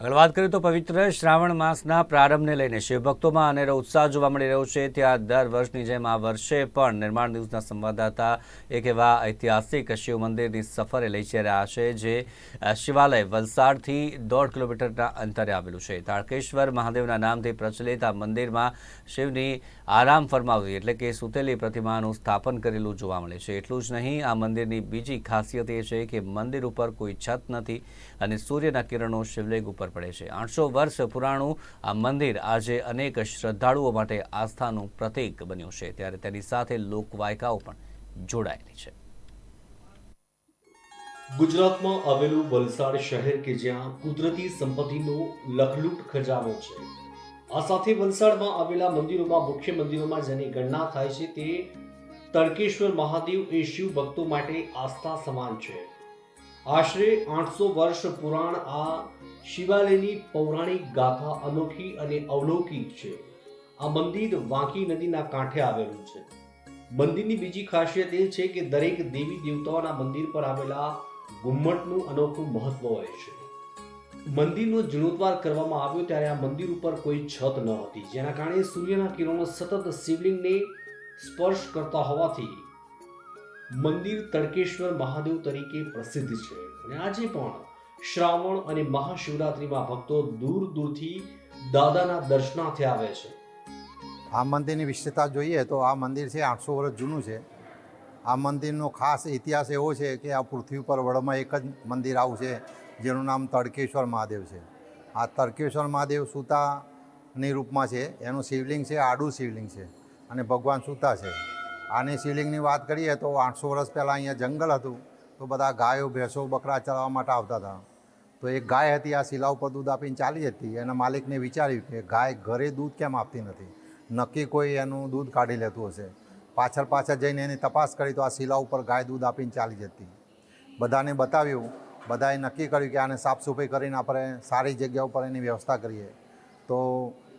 આગળ વાત કરીએ તો પવિત્ર શ્રાવણ માસના પ્રારંભને લઈને શિવભક્તોમાં અનેરો ઉત્સાહ જોવા મળી રહ્યો છે. ત્યાં દર વર્ષની જેમ આ વર્ષે પણ નિર્માણ ન્યૂઝના સંવાદદાતા એક એવા ઐતિહાસિક શિવ મંદિરની સફરે લઈ જઈ રહ્યા છે, જે શિવાલય વલસાડથી દોઢ કિલોમીટરના અંતરે આવેલું છે. તારકેશ્વર મહાદેવના નામથી પ્રચલિત આ મંદિરમાં શિવની આરામ ફરમાવી એટલે કે સુતેલી પ્રતિમાનું સ્થાપન કરેલું જોવા મળે છે. એટલું જ નહીં, આ મંદિરની બીજી ખાસિયત એ છે કે મંદિર ઉપર કોઈ છત નથી અને સૂર્યના કિરણો શિવલિંગ ઉપર પડે છે. આઠસો વર્ષ પુરાણું આ મંદિર આજે અનેક શ્રદ્ધાળુઓ માટે આસ્થાનું પ્રતીક બન્યું છે. ત્યારે તેની સાથે લોકવાયકાઓ પણ જોડાયેલી છે. ગુજરાતમાં આવેલું વલસાડ શહેર કે જ્યાં કુદરતી સંપત્તિનો લખલૂટ ખજાનો છે. આ સાથે વલસાડમાં આવેલા મંદિરોમાં, મુખ્ય મંદિરોમાં જેની ગણના થાય છે તે તડકેશ્વર મહાદેવ એ શિવ ભક્તો માટે આસ્થા સમાન છે. આશરે આઠસો વર્ષ પુરાણ આ શિવાલયની પૌરાણિક ગાથા અનોખી અને અવલૌકિક છે. આ મંદિર વાંકી નદીના કાંઠે આવેલું છે. મંદિરની બીજી ખાસિયત એ છે કે દરેક દેવી દેવતાઓના મંદિર પર આવેલા ગુમ્મટનું અનોખું મહત્વ હોય છે. મંદિરનો જીર્ણોદ્વાર કરવામાં આવ્યો ત્યારે આ મંદિર ઉપર કોઈ છત ન હતી, જેના કારણે સૂર્યના કિરણો સતત શિવલિંગને સ્પર્શ કરતા હોવાથી મંદિર તડકેશ્વર મહાદેવ તરીકે પ્રસિદ્ધ છે. અને આજે પણ શ્રાવણ અને મહાશિવરાત્રિમાં ભક્તો દૂર દૂરથી દાદાના દર્શનાર્થે આવે છે. આ મંદિરની વિશેષતા જોઈએ તો આ મંદિર છે આઠસો વર્ષ જૂનું છે. આ મંદિરનો ખાસ ઇતિહાસ એવો છે કે આ પૃથ્વી પર વડમાં એક જ મંદિર આવું છે, જેનું નામ તડકેશ્વર મહાદેવ છે. આ તડકેશ્વર મહાદેવ સૂતાની રૂપમાં છે, એનું શિવલિંગ છે, આડું શિવલિંગ છે અને ભગવાન સૂતા છે. આની સીલિંગની વાત કરીએ તો આઠસો વર્ષ પહેલાં અહીંયા જંગલ હતું, તો બધા ગાયો, ભેંસો, બકરા ચરાવવા માટે આવતા હતા. તો એક ગાય હતી, આ શિલા ઉપર દૂધ આપીને ચાલી જતી. એના માલિકને વિચાર્યું કે ગાય ઘરે દૂધ કેમ આપતી નથી? નક્કી કોઈ એનું દૂધ કાઢી લેતું હશે. પાછળ પાછળ જઈને એની તપાસ કરી તો આ શિલા ઉપર ગાય દૂધ આપીને ચાલી જતી. બધાને બતાવ્યું, બધાએ નક્કી કર્યું કે આને સાફ સફાઈ કરીને આપણે સારી જગ્યા ઉપર એની વ્યવસ્થા કરીએ. તો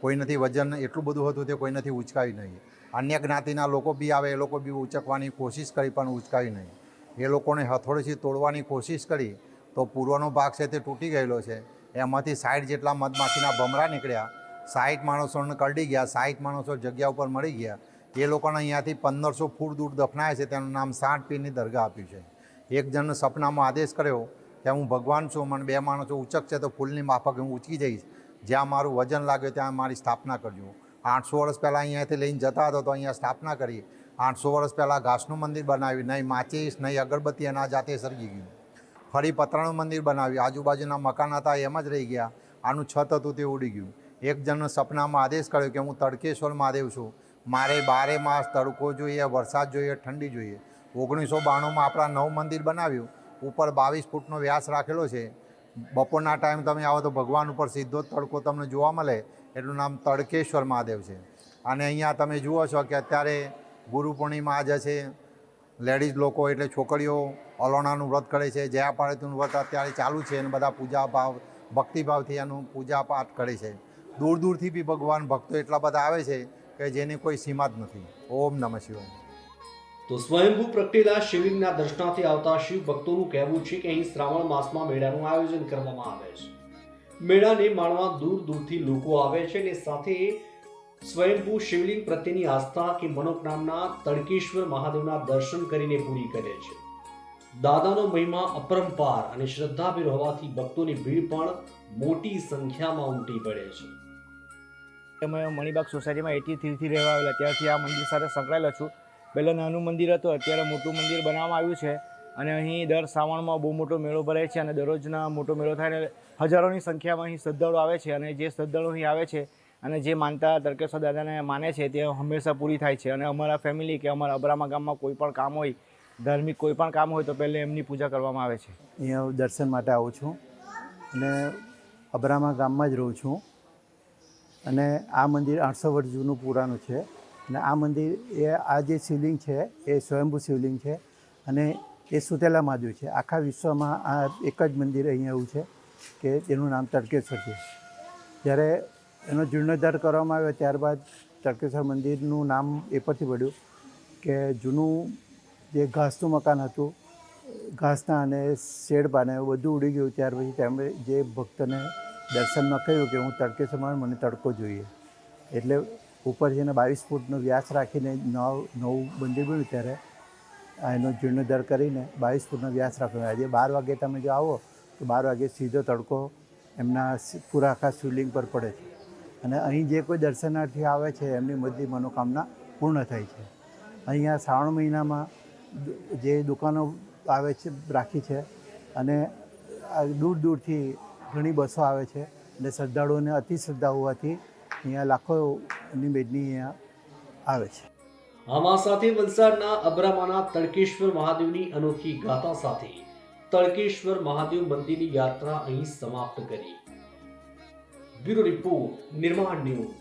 કોઈ નથી, વજન એટલું બધું હતું તે કોઈ નથી ઉચકાવી નહીં. અન્ય જ્ઞાતિના લોકો બી આવે, એ લોકો બી ઉચકવાની કોશિશ કરી, પણ ઉચકાવી નહીં. એ લોકોને હથોડીથી તોડવાની કોશિશ કરી, તો પૂર્વનો ભાગ છે તે તૂટી ગયેલો છે. એમાંથી સાઠ જેટલા મધમાખીના ભમરા નીકળ્યા. સાઠ માણસોને કરડી ગયા સાઠ માણસો જગ્યા ઉપર મળી ગયા. એ લોકોને અહીંયાથી પંદરસો ફૂટ દૂર દફનાય છે, તેનું નામ સાઠ પીરની દરગાહ આપ્યું છે. એક જણને સપનામાં આદેશ કર્યો કે હું ભગવાન છું, મને બે માણસો ઉચક છે, તો ફૂલની માફક હું ઉચકી જઈશ. જ્યાં મારું વજન લાગ્યું, ત્યાં મારી સ્થાપના કરજો. આઠસો વર્ષ પહેલાં અહીંયાથી લઈને જતા હતો તો અહીંયા સ્થાપના કરી. આઠસો વર્ષ પહેલાં ઘાસનું મંદિર બનાવ્યું. નહીં માચીસ, નહીં અગરબત્તી, એના જાતે સરગી ગયું. ફરી પતરાનું મંદિર બનાવ્યું. આજુબાજુના મકાન હતા, એમ જ રહી ગયા. આનું છત હતું તે ઉડી ગયું. એક જણનો સપનામાં આદેશ કર્યો કે હું તડકેશ્વર મહાદેવ છું. મારે બારે માસ તડકો જોઈએ, વરસાદ જોઈએ, ઠંડી જોઈએ. ઓગણીસો બાણુંમાં આપણા નવ મંદિર બનાવ્યું. ઉપર બાવીસ ફૂટનો વ્યાસ રાખેલો છે. બપોરના ટાઈમ તમે આવો તો ભગવાન ઉપર સીધો તડકો તમને જોવા મળે. એટલું નામ તડકેશ્વર મહાદેવ છે. અને અહીંયા તમે જુઓ છો કે અત્યારે ગુરુ પૂર્ણિમા આજે છે. લેડીઝ લોકો એટલે છોકરીઓ અલોણાનું વ્રત કરે છે. જયા પાળીનું વ્રત અત્યારે ચાલુ છે અને બધા પૂજા ભાવ ભક્તિભાવથી એનું પૂજા પાઠ કરે છે. દૂર દૂરથી બી ભગવાન ભક્તો એટલા બધા આવે છે કે જેની કોઈ સીમા જ નથી. ઓમ નમઃ શિવાય. તો સ્વયંભૂ પ્રગટેલા શિવલિંગના દર્શનાથી આવતા શિવ ભક્તોનું કહેવું છે કે અહીં શ્રાવણ માસમાં મેળાનું આયોજન કરવામાં આવે છે. મેળાને માણવા દૂર દૂરથી લોકો આવે છે અને સાથે સ્વયંભૂ શિવલિંગ પ્રત્યેની આસ્થા કે મનોકામના તડકેશ્વર મહાદેવના દર્શન કરીને પૂરી કરે છે. દાદાનો મહિમા અપરંપાર અને શ્રદ્ધાભીર હોવાથી ભક્તોની ભીડ પણ મોટી સંખ્યામાં ઉમટી પડે છે. અમે મણિબાગ સોસાયટીમાં એટી થ્રીથી રહેવા આવેલા. ત્યારથી આ મંદિર સાથે સંકળાયેલો છું. પહેલાં નાનું મંદિર હતું, અત્યારે મોટું મંદિર બનાવવામાં આવ્યું છે. અને અહીં દર શ્રાવણમાં બહુ મોટો મેળો ભરાય છે અને દરરોજના મોટો મેળો થાય અને હજારોની સંખ્યામાં અહીં શ્રદ્ધાળુ આવે છે અને જે શ્રદ્ધાળુ અહીં આવે છે અને જે માનતા તર્કેશ્વર દાદાને માને છે તે હંમેશા પૂરી થાય છે. અને અમારા ફેમિલી કે અમારા અબરામા ગામમાં કોઈ પણ કામ હોય, ધાર્મિક કોઈ પણ કામ હોય તો પહેલે એમની પૂજા કરવામાં આવે છે. અહીંયા દર્શન માટે આવું છું અને અબરામા ગામમાં જ રહું છું. અને આ મંદિર આઠસો વર્ષ જૂનું પુરાણું છે. અને આ મંદિર એ, આ જે શિવલિંગ છે, એ સ્વયંભૂ શિવલિંગ છે અને એ સુતેલા મહાદેવ છે. આખા વિશ્વમાં આ એક જ મંદિર અહીંયા એવું છે કે જેનું નામ તડકેશ્વર છે. જ્યારે એનો જીર્ણોદ્ધાર કરવામાં આવ્યો ત્યારબાદ તડકેશ્વર મંદિરનું નામ એ પરથી પડ્યું કે જૂનું જે ઘાસનું મકાન હતું, ઘાસના અને શેડ પાને બધું ઉડી ગયું. ત્યાર પછી તેમણે જે ભક્તને દર્શનમાં કહ્યું કે હું તડકેશ્વરમાં મને તડકો જોઈએ. એટલે ઉપર જેને બાવીસ ફૂટનો વ્યાસ રાખીને નવ નવું મંદિર બન્યું ત્યારે. એનો જીર્ણોદ્ધાર કરીને બાવીસ ફૂટનો વ્યાસ રાખ્યો આજે બાર વાગે તમે જો આવો, તો બાર વાગે સીધો તડકો એમના પૂરા આખા શિવલિંગ પર પડે છે. અને અહીં જે કોઈ દર્શનાર્થી આવે છે, એમની બધી મનોકામના પૂર્ણ થાય છે. અહીંયા શ્રાવણ મહિનામાં જે દુકાનો આવે છે, રાખી છે, અને દૂર દૂરથી ઘણી બસો આવે છે. અને શ્રદ્ધાળુઓને અતિ શ્રદ્ધા હોવાથી અહીંયા લાખોની મેદની આવે છે. આમાં સાથે વલસાડના અબ્રામાના તળકેશ્વર મહાદેવની અનોખી ગાથા સાથે તડકેશ્વર મહાદેવ મંદિરની યાત્રા અહીં સમાપ્ત કરી. Bureau report, Nirman news.